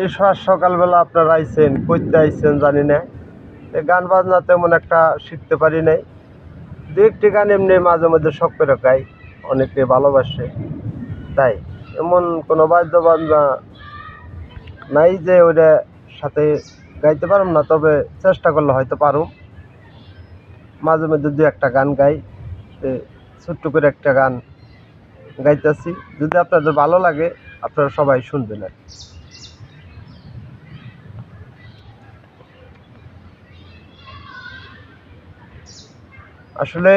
এই সকালবেলা আপনারা আইছেন করতে আইছেন, জানি না। গান বাজনা তেমন একটা শিখতে পারি নাই। দু একটি গান এমনি মাঝে মধ্যে শখ করে গাই, অনেকে ভালোবাসে। তাই, এমন কোনো বাদ্য বাজনা নাই যে ওইটা সাথে গাইতে পারুম না, তবে চেষ্টা করলে হয়তো পারুম। মাঝে মধ্যে দু একটা গান গাই ছোট্ট করে একটা গান গাইতেছি। যদি আপনাদের ভালো লাগে, আপনারা সবাই শুনবেন আর আসলে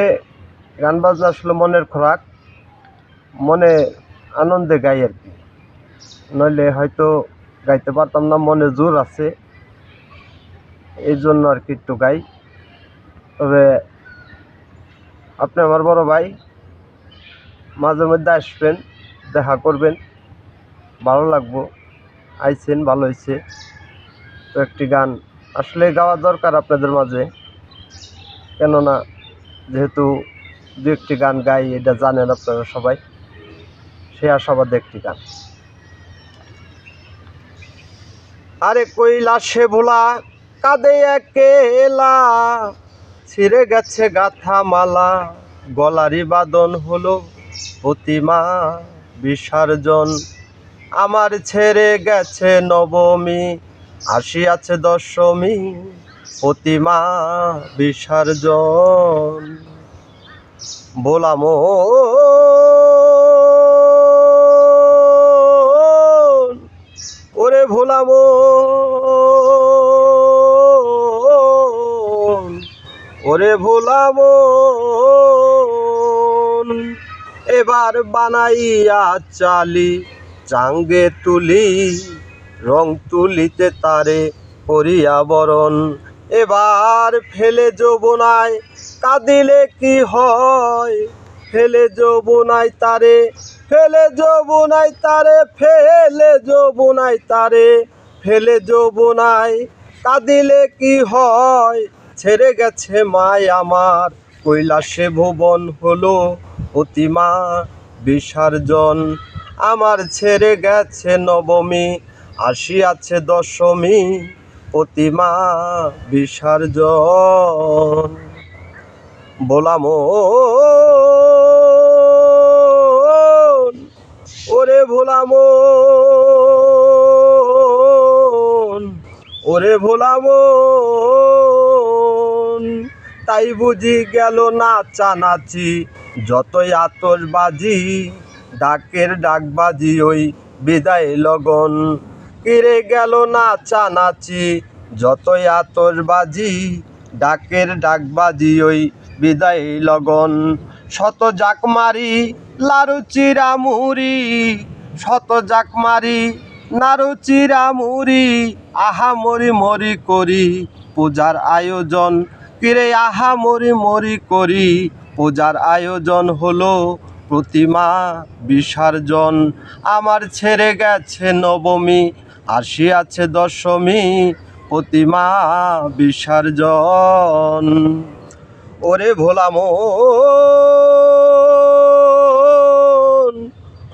গান বাজনা আসলে মনের খোরাক, মনে আনন্দে গাই আর কি। নইলে হয়তো গাইতে পারতাম না, মনে জোর আছে। এই জন্য আর কি একটু গাই। তবে আপনি আমার বড় ভাই, মাঝে মধ্যে আসবেন, দেখা করবেন। ভালো লাগবো। আইছেন, ভালো হয়েছে তো একটি গান আসলে গাওয়া দরকার আপনাদের মাঝে। কেননা যেহেতু দু একটি গান গাই, এটা জানেন আপনারা সবাই। সে আশাবাদে একটি গান। আরে কৈলাসে ভোলা কাঁদে একেলা, ছিঁড়ে গেছে গাথা মালা গলারি বাদন হলো প্রতিমা, বিসর্জন আমার ছেড়ে গেছে নবমী, আসিয়াছে দশমী। প্রতিমা বিসর্জন। বোলামো ওরে ভোলামো ওরে ভোলামো এবার বানাইয়া চালি, চাঙ্গে তুলি, রং তুলিতে তারে করিয়া বরণ। এবার ফেলে যৌবনায় কাঁদিলে কি হয়? ফেলে যৌবনায় তারে, ফেলে যৌবনায় তারে, ফেলে যৌবনায় তারে, ফেলে যৌবনায় কাঁদিলে কি হয়? ছেড়ে গেছে মায় আমার, কৈলাসে ভুবন হলো অতিমা বিসর্জন। আমার ছেড়ে গেছে নবমী, আসিয়াছে দশমী। প্রতিমা বিসর্জন। বলামো, ওরে ভোলামো ওরে ভোলামো, তাই বুঝি গেল না চানাচি, যতই আতসবাজি ডাকের ডাকবাজি ওই বিদায় লগন। কিরে গেল না চানাচি, যতই আতসবাজি ডাকের ডাকবাজি ওই বিদায় লগন। শত জাক মারি লারু চিরা মুড়ি, শত জাক মারি নারু চিরা মুড়ি, আহা মরি মরি করি পূজার আয়োজন। কিরে আহা মরি মরি করি পূজার আয়োজন হলো প্রতিমা বিসর্জন। আমার ছেড়ে গেছে নবমী আসিয়াছে দশমী প্রতিমা বিসর্জন। ওরে ভোলামো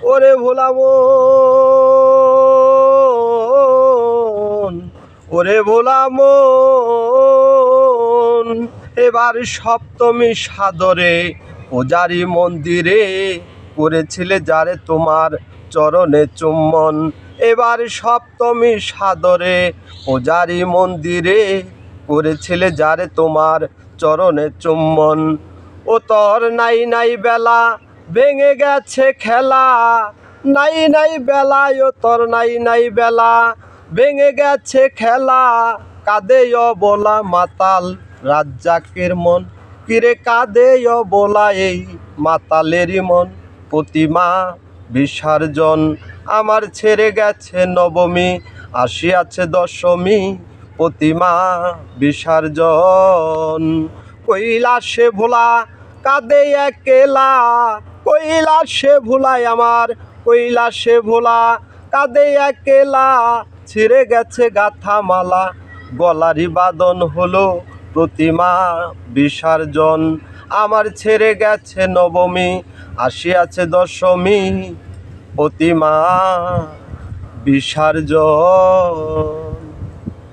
ওরে ভোলামো ওরে ভোলামো এবার সপ্তমী সাদরে পূজারি মন্দিরে করেছিলে যারে তোমার চরণে চুম্বন, এবার সপ্তমী সাদরে পূজারি মন্দিরে করেছিলে যারে তোমার চরণে চুম্বন। ও তর নাই নাই বেলা, ভেঙে গেছে খেলা। নাই নাই বেলা ও তর নাই নাই বেলা, ভেঙে গেছে খেলা। কাঁদে বলা মাতাল রাজ্জাকের মন। কিরে কাঁদে বলা এই মাতালেরই মন। প্রতিমা বিসর্জন আমার ছেড়ে গেছে নবমী, আসিয়াছে দশমী প্রতিমা। বিসর্জন কৈলাসে ভোলা কাঁদে একেলা। কৈলাসে ভোলায় আমার, কৈলাসে ভোলা কাঁদে একেলা। ছিঁড়ে গেছে গাথা মালা গলারি বাদন হলো প্রতিমা। বিসর্জন আমার ছেড়ে গেছে নবমী আসিয়াছে দশমী প্রতিমা বিসর্জন